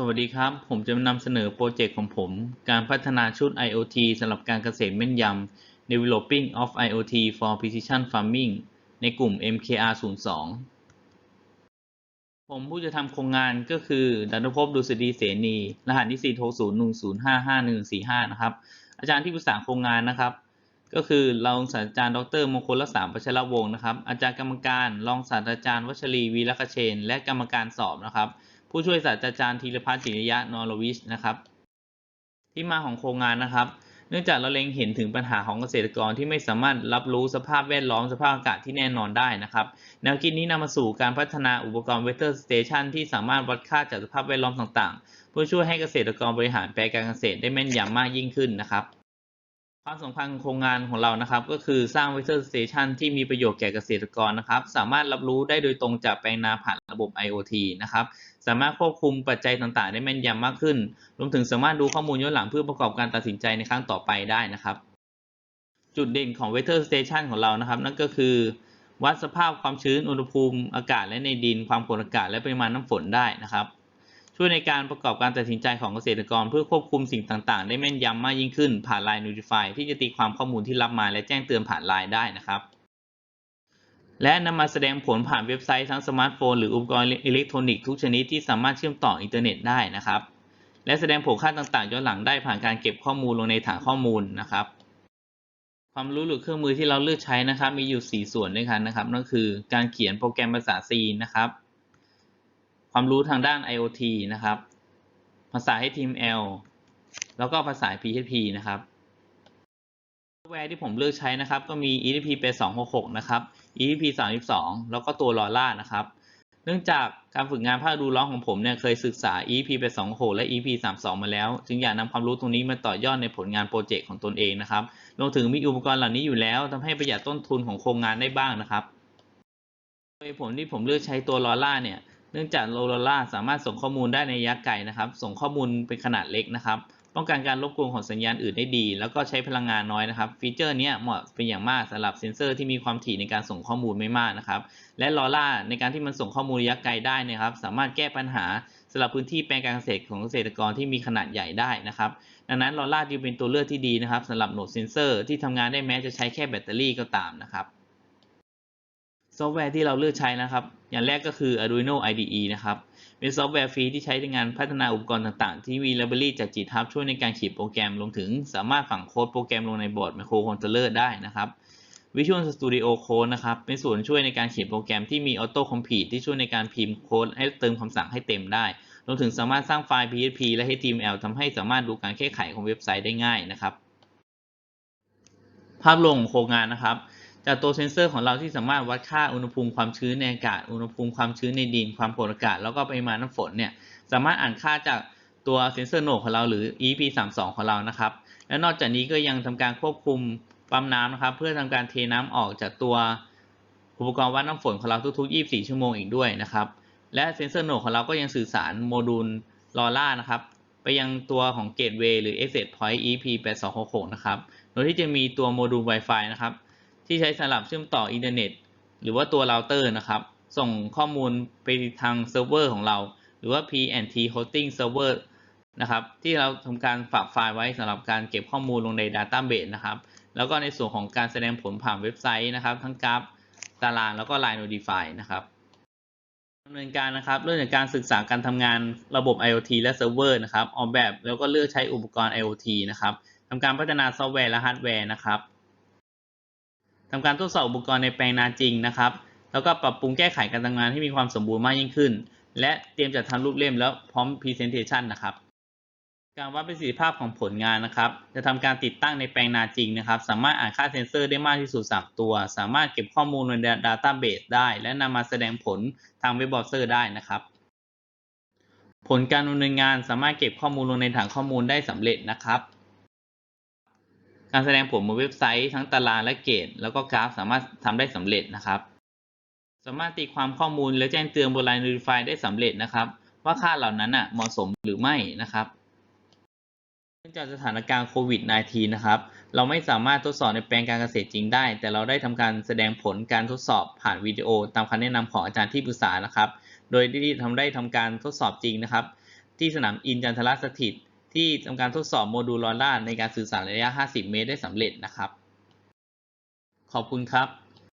สวัสดีครับ ผมจะนำเสนอโปรเจกต์ของผม การพัฒนาชุด IoT สำหรับการเกษตรแม่นยำ Developing of IoT for Precision Farming ในกลุ่ม MKR 02ผมผู้จะทำโครงงานก็คือดันทภพดุษฎีเสนี รหัสนิสิต6010555145นะครับ อาจารย์ที่ปรึกษาโครงงานนะครับ ก็คือรองศาสตราจารย์ดรมงคลรักษาประชรวงศ์นะครับ อาจารย์กรรมการ รองศาสตราจารย์วัชรีวีรคเชน และกรรมการสอบนะครับ ผู้ช่วยศาสตราจารย์ธีรพัฒน์จิริยะนอรวิชนะครับ ที่มาของโครงงานนะครับ เนื่องจากเราเล็งเห็นถึงปัญหาของเกษตรกรที่ไม่สามารถรับรู้สภาพแวดล้อมสภาพอากาศที่แน่นอนได้นะครับ แนวคิดนี้นำมาสู่การพัฒนาอุปกรณ์ Weather Station ที่สามารถวัดค่าจากสภาพแวดล้อมต่างๆ เพื่อช่วยให้เกษตรกรบริหารแปลงการเกษตรได้แม่นยำมากยิ่งขึ้นนะครับ ความสำคัญของโครงงานของเรานะครับ ก็คือสร้าง Weather Station ที่มีประโยชน์แก่เกษตรกรนะครับ สามารถรับรู้ได้โดยตรงจากแปลงนาผ่านระบบ IoT นะครับ สามารถควบคุมปัจจัยต่างๆ ได้แม่นยำมากขึ้น รวมถึงสามารถดูข้อมูลย้อนหลังเพื่อประกอบการตัดสินใจในครั้งต่อไปได้นะครับ จุดเด่นของ Weather Station ของเรานะครับ นั่นก็คือ วัดสภาพความชื้นอุณหภูมิอากาศและในดินความกดอากาศและปริมาณน้ำฝนได้นะครับ ช่วยในการประกอบการตัดสินใจของเกษตรกร เพื่อควบคุมสิ่งต่างๆ ได้แม่นยำมากยิ่งขึ้น ผ่าน Line Notify ที่จะตีความข้อมูลที่รับมาและแจ้งเตือนผ่าน Line ได้นะครับ และนำมาแสดงผลผ่านเว็บไซต์ทั้งสมาร์ทโฟนหรืออุปกรณ์อิเล็กทรอนิกส์ทุกชนิดที่สามารถเชื่อมต่ออินเทอร์เน็ตได้นะครับ และแสดงผลค่าต่างๆย้อนหลังได้ผ่านการเก็บข้อมูลลงในฐานข้อมูลนะครับ ความรู้หรือเครื่องมือที่เราเลือกใช้นะครับ มีอยู่ 4 ส่วนด้วยกันนะครับนั่นคือ การเขียนโปรแกรมภาษา C นะครับ ความรู้ทางด้าน IoT นะครับ ภาษา HTML แล้วก็ภาษา PHP นะครับซอฟต์แวร์ที่ผมเลือกใช้นะครับ ก็มี EDP 8266นะครับ EDP 32 แล้วก็ตัว LoRa นะครับ เนื่องจากการฝึกงานภาคดูร้องของผมเนี่ยเคยศึกษา EP 8266และ EP 32 มาแล้ว จึงอยากนำความรู้ตรงนี้มาต่อยอดในผลงานโปรเจกต์ของตนเองนะครับรวมถึงมีอุปกรณ์เหล่านี้อยู่แล้วทำให้ประหยัดต้นทุนของโครงงานได้บ้างนะครับโดยผลที่ผมเลือกใช้ตัว LoRa เนี่ย เนื่องจาก LoRa สามารถส่งข้อมูลได้ในระยะไกลนะครับ ส่งข้อมูลเป็นขนาดเล็กนะครับ ป้องกันการรบกวนของสัญญาณอื่นได้ดี แล้วก็ใช้พลังงานน้อยนะครับ ฟีเจอร์นี้เหมาะเป็นอย่างมากสำหรับเซ็นเซอร์ที่มีความถี่ในการส่งข้อมูลไม่มากนะครับ และลอร่าในการที่มันส่งข้อมูลระยะไกลได้นะครับ สามารถแก้ปัญหาสำหรับพื้นที่แปลงการเกษตรของเกษตรกรที่มีขนาดใหญ่ได้นะครับ ดังนั้นลอร่าจึงเป็นตัวเลือกที่ดีนะครับสำหรับโหนดเซนเซอร์ที่ทำงานได้แม้จะใช้แค่แบตเตอรี่ก็ตามนะครับ ซอฟต์แวร์ที่เราเลือกใช้นะครับ อย่างแรกก็คือ Arduino IDE นะครับ เป็นซอฟต์แวร์ฟรีที่ใช้ในงานพัฒนาอุปกรณ์ต่างๆ ที่มีไลบรารีจากจิตทับช่วยในการเขียนโปรแกรมรวมถึงสามารถฝังโค้ดโปรแกรมลงในบอร์ดไมโครคอนโทรลเลอร์ได้นะครับ Visual Studio Code นะครับ เป็นส่วนช่วยในการเขียนโปรแกรมที่มี Auto Complete ที่ช่วยในการพิมพ์โค้ดให้เติมคำสั่งให้เต็มได้ รวมถึงสามารถสร้างไฟล์ PHP และ HTML ทำให้สามารถดูการแก้ไขของเว็บไซต์ได้ง่ายนะครับ ภาพรวมของโครงงานนะครับ จากตัวเซนเซอร์ของเราที่สามารถวัดค่าอุณหภูมิความชื้นในอากาศ อุณหภูมิความชื้นในดิน ความกดอากาศ แล้วก็ปริมาณน้ำฝนเนี่ย สามารถอ่านค่าจากตัวเซนเซอร์โหนดของเราหรือ EP32 ของเรานะครับ และนอกจากนี้ก็ยังทำการควบคุมปั๊มน้ำนะครับ เพื่อทำการเทน้ำออกจากตัวอุปกรณ์วัดน้ำฝนของเราทุก ๆ 24 ชั่วโมงอีกด้วยนะครับ และเซนเซอร์โหนดของเราก็ยังสื่อสารโมดูลลอร่านะครับไปยังตัวของ Gateway หรือ Access Point EP8266 นะครับ โดยที่จะมีตัวโมดูล Wi-Fi นะครับ ที่ใช้สำหรับเชื่อมต่ออินเทอร์เน็ต หรือว่าตัวเราเตอร์นะครับ ส่งข้อมูลไปทางเซิร์ฟเวอร์ของเรา หรือว่า P&T Hosting Server นะครับ ที่เราทำการฝากไฟล์ไว้สำหรับการเก็บข้อมูลลงใน Database นะครับ แล้วก็ในส่วนของการแสดงผลผ่านเว็บไซต์นะครับ ทั้งกราฟตารางแล้วก็ Line Notify นะครับดำเนินการนะครับเรื่องจากการศึกษาการทำงานระบบ IoT และเซิร์ฟเวอร์นะครับ ออกแบบแล้วก็เลือกใช้อุปกรณ์ IoT นะครับทำการพัฒนาซอฟต์แวร์และฮาร์ดแวร์นะครับ ทำการทดสอบอุปกรณ์ในแปลงนาจริงนะครับ แล้วก็ปรับปรุงแก้ไขการทำงานให้มีความสมบูรณ์มากยิ่งขึ้น และเตรียมจัดทำรูปเล่มแล้วพร้อม Presentation นะครับ การวัดประสิทธิภาพของผลงานนะครับ จะทำการติดตั้งในแปลงนาจริงนะครับ สามารถอ่านค่าเซนเซอร์ได้มากที่สุด3ตัว สามารถเก็บข้อมูลใน Database ได้ และนำมาแสดงผลทางเว็บเบราว์เซอร์ได้นะครับ ผลการดำเนินงานสามารถเก็บข้อมูลลงในฐานข้อมูลได้สำเร็จนะครับ การแสดงผลบนเว็บไซต์ทั้งตารางและเกณฑ์แล้วก็กราฟสามารถทำได้สำเร็จนะครับ สามารถตีความข้อมูลและแจ้งเตือนบน Line Notify ได้สำเร็จนะครับ ว่าค่าเหล่านั้นอะเหมาะสมหรือไม่นะครับเนื่องจากสถานการณ์โควิด -19 นะครับ เราไม่สามารถทดสอบในแปลงการเกษตรจริงได้ แต่เราได้ทำการแสดงผลการทดสอบผ่านวิดีโอ ตามคำแนะนำของอาจารย์ที่ปรึกษานะครับ โดยที่ทำได้ทำการทดสอบจริงนะครับ ที่สนามอินจันทรสถิต ที่ทำการทดสอบโมดูลลอร่าในการสื่อสารระยะ 50 เมตรได้สำเร็จนะครับ ขอบคุณครับ